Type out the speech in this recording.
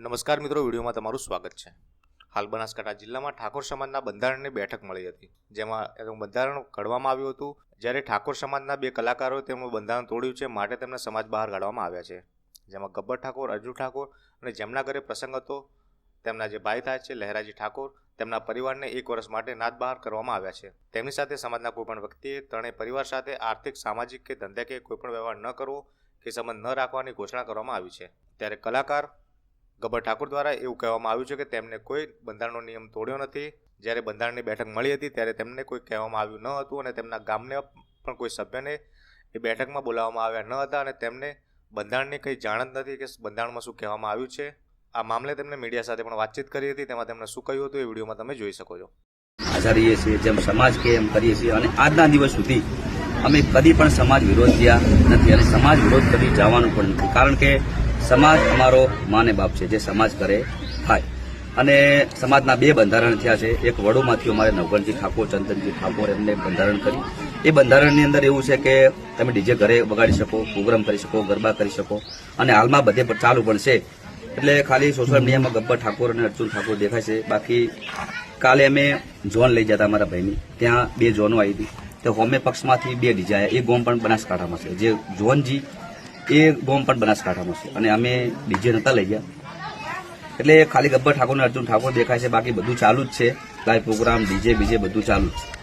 નમસ્કાર મિત્રો, વિડીયોમાં તમારું સ્વાગત છે. હાલ બનાસકાંઠા જિલ્લામાં ઠાકોર સમાજના બંધારણની બેઠક મળી હતી. જેમાં એનું બંધારણ ઘડવામાં આવ્યું હતું. જ્યારે ઠાકોર સમાજના બે કલાકારોએ તેમનું બંધારણ તોડ્યું છે, માટે તેમને સમાજ બહાર કાઢવામાં આવ્યા છે. જેમાં ગબ્બર ઠાકોર, અર્જુન ઠાકોર અને જેમના ઘરે પ્રસંગ હતો, તેમના જે ભાઈ થાય છે, લહેરાજી ઠાકોર, તેમના પરિવારને એક વર્ષ માટે નાદ બહાર કરવામાં આવ્યા છે. તેમની સાથે સમાજના કોઈપણ વ્યક્તિએ, ત્રણેય પરિવાર સાથે આર્થિક, સામાજિક કે ધંધાકીય કોઈપણ વ્યવહાર ન કરવો કે સંબંધ ન રાખવાની ઘોષણા કરવામાં આવી છે. ત્યારે કલાકાર ગબ્બર ઠાકુર દ્વારા એવું કહેવામાં આવ્યું છે કે તેમને કોઈ બંધારણનો નિયમ તોડ્યો નથી. જ્યારે બંધારણની બેઠક મળી હતી ત્યારે તેમને કોઈ કહેવામાં આવ્યું ન હતું અને તેમના ગામને પણ કોઈ સભ્યને એ બેઠકમાં બોલાવવામાં આવ્યા ન હતા અને તેમને બંધારણની કંઈ જાણ જ નથી કે બંધારણમાં શું કહેવામાં આવ્યું છે. આ મામલે તેમને મીડિયા સાથે પણ વાતચીત કરી હતી. તેમાં તેમણે શું કહ્યું હતું એ વિડીયોમાં તમે જોઈ શકો છો. આચરીએ છીએ જેમ સમાજ કે એમ કરીએ છીએ અને આજના દિવસ સુધી અમે કદી પણ સમાજ વિરોધ થયા નથી અને સમાજ વિરોધ કરી જવાનું પણ નથી. કારણ કે સમાજ અમારો માને બાપ છે, જે સમાજ કરે, થાય. અને સમાજના બે બંધારણ થયા છે. એક વડોમાંથી અમારે નવગણજી ઠાકોર, ચંદનજી ઠાકોર એમને બંધારણ કર્યું. એ બંધારણની અંદર એવું છે કે તમે ડીજે ઘરે વગાડી શકો, પ્રોગ્રામ કરી શકો, ગરબા કરી શકો. અને હાલમાં બધે ચાલુ પણ છે. એટલે ખાલી સોશિયલ મીડિયામાં ગબ્બર ઠાકોર અને અર્જુન ઠાકોર દેખાય છે. બાકી કાલે અમે ઝોન લઈ જતા અમારા ભાઈની. ત્યાં બે ઝોનો આવી હતી. તો હોમે પક્ષમાંથી બે ડીજે એ ગોમ પણ બનાસકાંઠામાં છે. જે ઝોનજી એ ગોમ પણ બનાસકાંઠામાં છે. અને અમે ડીજે નતા લઈ ગયા. એટલે ખાલી ગબ્બર ઠાકોર અર્જુન ઠાકોર દેખાય છે. બાકી બધું ચાલુ જ છે. લાઈવ પ્રોગ્રામ ડીજે, બીજે બધું ચાલુ જ છે.